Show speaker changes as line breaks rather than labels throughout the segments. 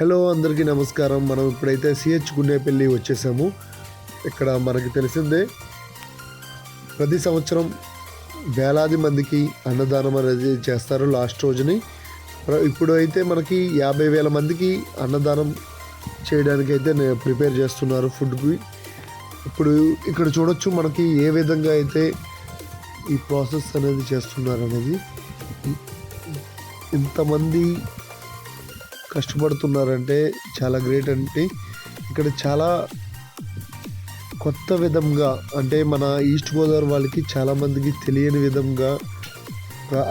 Hello అందరికీ నమస్కారం. మనం ఇప్పుడైతే సిహెచ్ గుండెపల్లి వచ్చేసాము. ఇక్కడ మనకి తెలిసిందే ప్రతి సంవత్సరం వేలాది మందికి అన్నదానం అనేది చేస్తారు లాస్ట్ రోజుని. ఇప్పుడు అయితే మనకి యాభై వేల మందికి అన్నదానం చేయడానికి అయితే ప్రిపేర్ చేస్తున్నారు ఫుడ్కి. ఇప్పుడు ఇక్కడ చూడొచ్చు మనకి ఏ విధంగా అయితే ఈ ప్రాసెస్ అనేది చేస్తున్నారు అనేది ఇంతమంది కష్టపడుతున్నారంటే చాలా గ్రేట్ అంటే ఇక్కడ చాలా కొత్త విధంగా అంటే మన ఈస్ట్ గోదావరి వాళ్ళకి చాలామందికి తెలియని విధంగా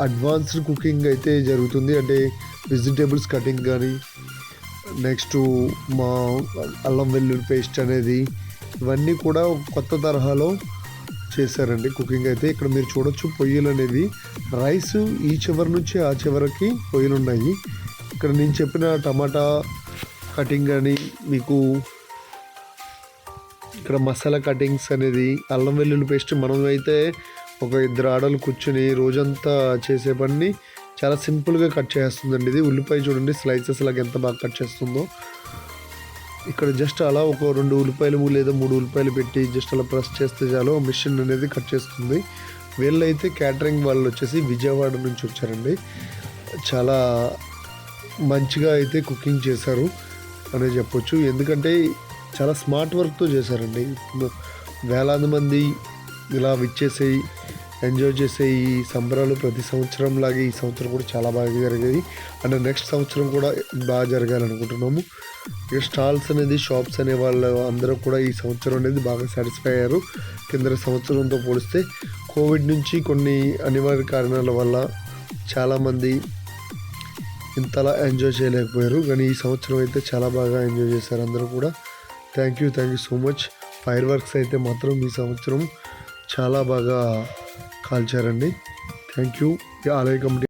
అడ్వాన్స్డ్ కుకింగ్ అయితే జరుగుతుంది. అంటే వెజిటేబుల్స్ కటింగ్ కానీ నెక్స్ట్ మా అల్లం వెల్లుల్లి పేస్ట్ అనేది ఇవన్నీ కూడా కొత్త తరహాలో చేశారండి కుకింగ్ అయితే. ఇక్కడ మీరు చూడొచ్చు పొయ్యిలు అనేవి రైస్ ఈ చివరి నుంచి ఆ చివరికి పొయ్యిలు ఉన్నాయి ఇక్కడ నేను చెప్పిన టమాటా కటింగ్ అని మీకు ఇక్కడ మసాలా కటింగ్స్ అనేది అల్లం వెల్లుల్లి పేస్ట్ మనం అయితే ఒక ఇద్దరు ఆడలు కూర్చుని రోజంతా చేసే పని చాలా సింపుల్గా కట్ చేస్తుందండి. ఇది ఉల్లిపాయ చూడండి స్లైసెస్ లాగా ఎంత బాగా కట్ చేస్తుందో. ఇక్కడ జస్ట్ అలా ఒక రెండు ఉల్లిపాయలు లేదా మూడు ఉల్లిపాయలు పెట్టి జస్ట్ అలా ప్రెస్ చేస్తే చాలు మిషన్ అనేది కట్ చేస్తుంది. వీళ్ళైతే క్యాటరింగ్ వాళ్ళు వచ్చేసి విజయవాడ నుంచి వచ్చారండి. చాలా మంచిగా అయితే కుకింగ్ చేశారు అనే చెప్పొచ్చు. ఎందుకంటే చాలా స్మార్ట్ వర్క్తో చేశారండి. వేలాది మంది ఇలా విచ్చేసి ఎంజాయ్ చేసే ఈ సంబరాలు ప్రతి సంవత్సరం లాగే ఈ సంవత్సరం కూడా చాలా బాగా జరిగేది అండ్ నెక్స్ట్ సంవత్సరం కూడా బాగా జరగాలనుకుంటున్నాము ఇక స్టాల్స్ అనేది షాప్స్ అనే వాళ్ళు అందరూ కూడా ఈ సంవత్సరం అనేది బాగా సాటిస్ఫై అయ్యారు. కింద సంవత్సరంతో పోలిస్తే కోవిడ్ నుంచి కొన్ని అనివార్య కారణాల వల్ల చాలామంది ఇంతలా ఎంజాయ్ చేయలేకపోయారు. కానీ ఈ సంవత్సరం అయితే చాలా బాగా ఎంజాయ్ చేశారు అందరూ కూడా. Thank you thank you so much fireworks అయితే మాత్రం ఈ సంవత్సరం చాలా బాగా కాల్చారండి. థ్యాంక్ యూ ఆలయ కమిటీ